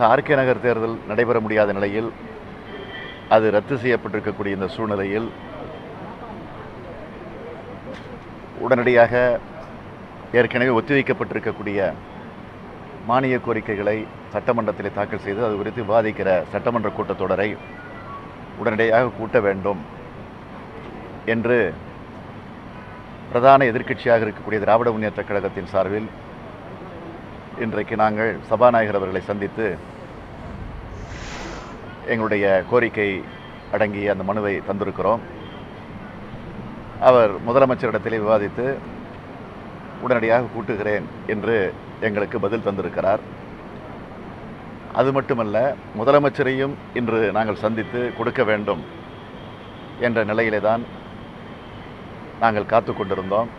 RK நகர் தேர்தல் நடைபெற முடியாத நிலையில் அது ரத்து செய்யப்பட்டிருக்கக்கூடிய இந்த சூழ்நிலையில் உடனடியாக ஏற்கனவே ஒத்திவைக்கப்பட்டிருக்கக்கூடிய மானிய கோரிக்கைகளை சட்டமன்றத்தில் தாக்கல் செய்து அது குறித்து விவாதிக்கிற சட்டமன்ற கூட்டத்தொடரை உடனடியாக கூட்ட வேண்டும் என்று பிரதான எதிர்க்கட்சியாக இருக்கக்கூடிய திராவிட முன்னேற்ற கழகத்தின் சார்பில் இன்றைக்கு நாங்கள் சபாநாயகர் அவர்களை சந்தித்து எங்களுடைய கோரிக்கை அடங்கிய அந்த மனுவை தந்திருக்கிறோம். அவர் முதலமைச்சரிடத்திலே விவாதித்து உடனடியாக கூட்டுகிறேன் என்று எங்களுக்கு பதில் தந்திருக்கிறார். அது மட்டுமல்ல முதலமைச்சரையும் இன்று நாங்கள் சந்தித்து கொடுக்க வேண்டும் என்ற நிலையிலே தான் நாங்கள் காத்து கொண்டிருந்தோம்.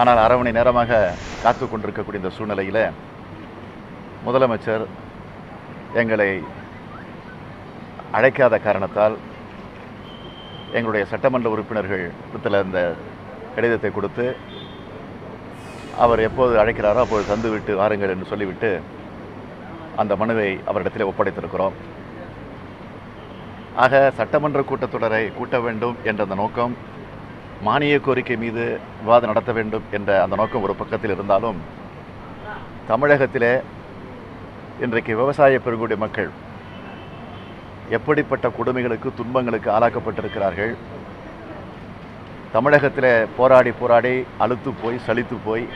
ஆனால் அரை மணி நேரமாக காத்து கொண்டிருக்கக்கூடிய இந்த சூழ்நிலையில் முதலமைச்சர் எங்களை அழைக்காத காரணத்தால் எங்களுடைய சட்டமன்ற உறுப்பினர்கள் இடத்துல இந்த கடிதத்தை கொடுத்து அவர் எப்போது அழைக்கிறாரோ அப்போது தந்துவிட்டு வாருங்கள் என்று சொல்லிவிட்டு அந்த மனுவை அவரிடத்தில் ஒப்படைத்திருக்கிறோம். ஆக சட்டமன்ற கூட்டத்தொடரை கூட்ட வேண்டும் என்ற அந்த நோக்கம் மானிய கோரிக்கை மீது விவாதம் நடத்த வேண்டும் என்ற அந்த நோக்கம் ஒரு பக்கத்தில் இருந்தாலும் தமிழகத்திலே இன்றைக்கு விவசாய பெருங்குடி மக்கள் எப்படிப்பட்ட கொடுமைகளுக்கு துன்பங்களுக்கு ஆளாக்கப்பட்டிருக்கிறார்கள் தமிழகத்தில் போராடி போராடி அழுத்து போய் சலித்து போய்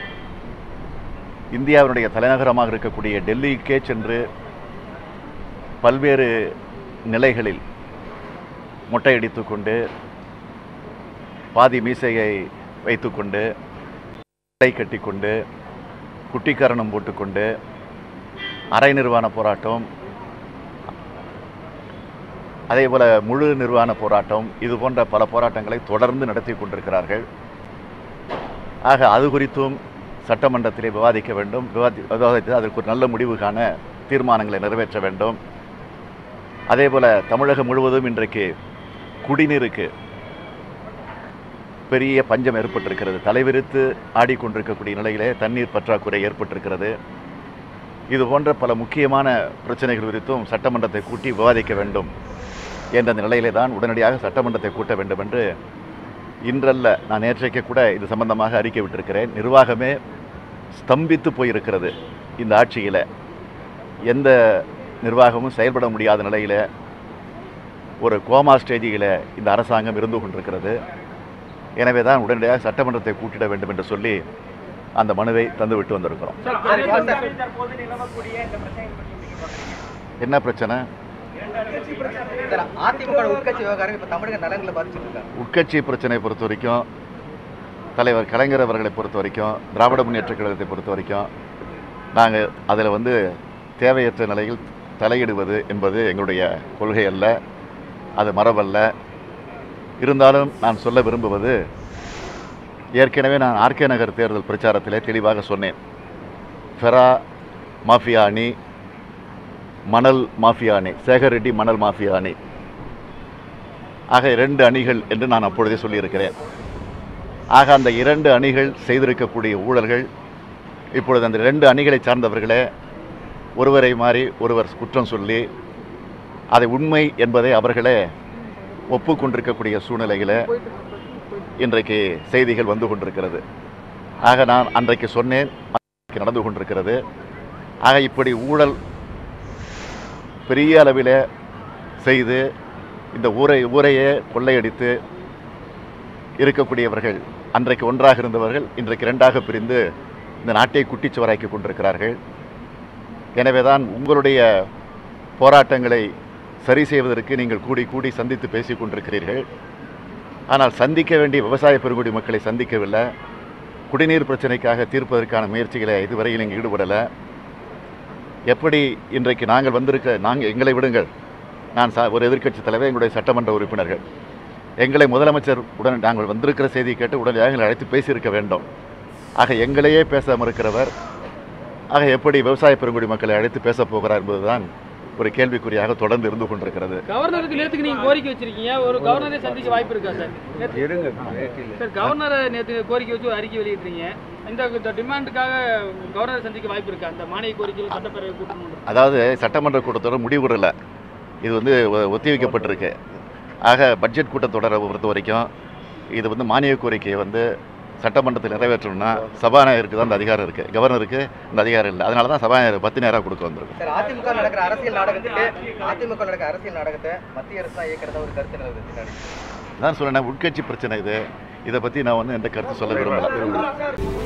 இந்தியாவினுடைய தலைநகரமாக இருக்கக்கூடிய டெல்லிக்கே சென்று பல்வேறு நிலைகளில் மொட்டையடித்து கொண்டு பாதி மீசையை வைத்துக்கொண்டு கை கட்டிக்கொண்டு குட்டிக்கரணம் போட்டுக்கொண்டு அரை நிர்வாண போராட்டம் அதே போல் முழு நிர்வாண போராட்டம் இது போன்ற பல போராட்டங்களை தொடர்ந்து நடத்தி கொண்டிருக்கிறார்கள். ஆக அது குறித்தும் சட்டமன்றத்திலே விவாதிக்க வேண்டும். விவாதி விவாதித்து அதற்கு ஒரு நல்ல முடிவு காண தீர்மானங்களை நிறைவேற்ற வேண்டும். அதே போல் தமிழகம் முழுவதும் இன்றைக்கு குடிநீருக்கு பெரிய பஞ்சம் ஏற்பட்டிருக்கிறது. தலைவிரித்து ஆடிக்கொண்டிருக்கக்கூடிய நிலையிலே தண்ணீர் பற்றாக்குறை ஏற்பட்டிருக்கிறது. இது போன்ற பல முக்கியமான பிரச்சனைகள் குறித்தும் சட்டமன்றத்தை கூட்டி விவாதிக்க வேண்டும் என்ற அந்த நிலையிலே தான் உடனடியாக சட்டமன்றத்தை கூட்ட வேண்டும் என்று இன்றல்ல நான் நேற்றைக்கு கூட இது சம்பந்தமாக அறிக்கை விட்டிருக்கிறேன். நிர்வாகமே ஸ்தம்பித்து போயிருக்கிறது இந்த ஆட்சியில். எந்த நிர்வாகமும் செயல்பட முடியாத நிலையில் ஒரு கோமா ஸ்டேஜியில் இந்த அரசாங்கம் இருந்து கொண்டிருக்கிறது. எனவே தான் உடனடியாக சட்டமன்றத்தை கூட்டிட வேண்டும் என்று சொல்லி அந்த மனுவை தந்துவிட்டு வந்திருக்கிறோம்? என்ன பிரச்சனை? உட்கட்சி பிரச்சனையை பொறுத்த வரைக்கும் தலைவர் கலைஞர் அவர்களை பொறுத்த வரைக்கும் திராவிட முன்னேற்றக் கழகத்தை பொறுத்த வரைக்கும் நாங்கள் அதில் வந்து தேவையற்ற நிலையில் தலையிடுவது என்பது எங்களுடைய கொள்கை அல்ல. அது மரபல்ல இருந்தாலும் நான் சொல்ல விரும்புவது ஏற்கனவே நான் ஆர்கே நகர் தேர்தல் பிரச்சாரத்திலே தெளிவாக சொன்னேன். ஃபெரா மாஃபியா அணி மணல் மாஃபியா அணி சேகர் ரெட்டி மணல் மாஃபியா அணி. ஆக இரண்டு அணிகள் என்று நான் அப்பொழுதே சொல்லியிருக்கிறேன். ஆக அந்த இரண்டு அணிகள் செய்திருக்கக்கூடிய ஊழல்கள் இப்பொழுது அந்த ரெண்டு அணிகளை சார்ந்தவர்களே ஒருவரை மாறி ஒருவர் குற்றம் சொல்லி அதை உண்மை என்பதை அவர்களே ஒப்புக்கொண்டிருக்கக்கூடிய சூழ்நிலையில் இன்றைக்கு செய்திகள் வந்து கொண்டிருக்கிறது. ஆக நான் அன்றைக்கு சொன்னேன் நடந்து கொண்டிருக்கிறது. ஆக இப்படி ஊழல் பெரிய அளவில் செய்து இந்த ஊரை ஊரையே கொள்ளையடித்து இருக்கக்கூடியவர்கள் அன்றைக்கு ஒன்றாக இருந்தவர்கள் இன்றைக்கு இரண்டாக பிரிந்து இந்த நாட்டை குட்டிச்சுவராக்கி கொண்டிருக்கிறார்கள். எனவே தான் உங்களுடைய போராட்டங்களை சரி செய்வதற்கு நீங்கள் கூடி கூடி சந்தித்து பேசிக் கொண்டிருக்கிறீர்கள். ஆனால் சந்திக்க வேண்டிய விவசாய பெருங்குடி மக்களை சந்திக்கவில்லை. குடிநீர் பிரச்சனைக்காக தீர்ப்பதற்கான முயற்சிகளை இதுவரையில் இங்கே ஈடுபடலை. எப்படி இன்றைக்கு நாங்கள் வந்திருக்க நாங்கள் எங்களை விடுங்கள். நான் சா ஒரு எதிர்க்கட்சி தலைவர் எங்களுடைய சட்டமன்ற உறுப்பினர்கள். எங்களை முதலமைச்சர் உடன் நாங்கள் வந்திருக்கிற செய்தியை கேட்டு உடனடியாக எங்களை அழைத்து பேசியிருக்க வேண்டும். ஆக எங்களையே பேச மறுக்கிறவர் ஆக எப்படி விவசாய பெருங்குடி மக்களை அழைத்து பேசப் போகிறார் என்பதுதான் ஒரு கேள்விக்குறியாக தொடர்ந்து இருந்து கொண்டிருக்கிறது. கவர்னருக்கு நேத்துக்கு நீங்க கோரிக்கை வச்சிருக்கீங்க. ஒரு கவர்னரை சந்திக்க வாய்ப்பு இருக்கா சார்? நேத்து- சார் கவர்னரை நேத்து கோரிக்கை வச்சு அறிக்கை வெளியிட்டீங்க இந்த இந்த டிமாண்டுக்காக கவர்னரை சந்திக்க வாய்ப்பு இருக்கா? அந்த மானிய கோரிக்கையில் சட்டப்பேரவை கூட்டணும் அதாவது சட்டமன்ற கூட்டத்தொடர் முடிவுறல இது வந்து ஒத்திவைக்கப்பட்டிருக்கு. ஆக பட்ஜெட் கூட்டத்தொடரை பொறுத்த வரைக்கும் இது வந்து மானிய கோரிக்கையை வந்து சட்டமன்றத்தில் நிறைவேற்றணும்னா சபாநாயகருக்கு தான் அந்த அதிகாரம் இருக்குது கவர்னருக்கு அந்த அதிகாரம் இல்லை. அதனால தான் சபாநாயகர் பத்து நேரம் கொடுக்க வந்திருக்கு அதிமுக நடக்கிற அரசியல் நாடகத்துக்கு அதிமுக நடக்கிற அரசியல் நாடகத்தை மத்திய அரசு தான் இயக்கிறதா ஒரு கருத்து பின்னாடி நான் சொன்னேன் உட்கட்சி பிரச்சனை இது. இதை பற்றி நான் வந்து எந்த கருத்து சொல்ல விரும்பல.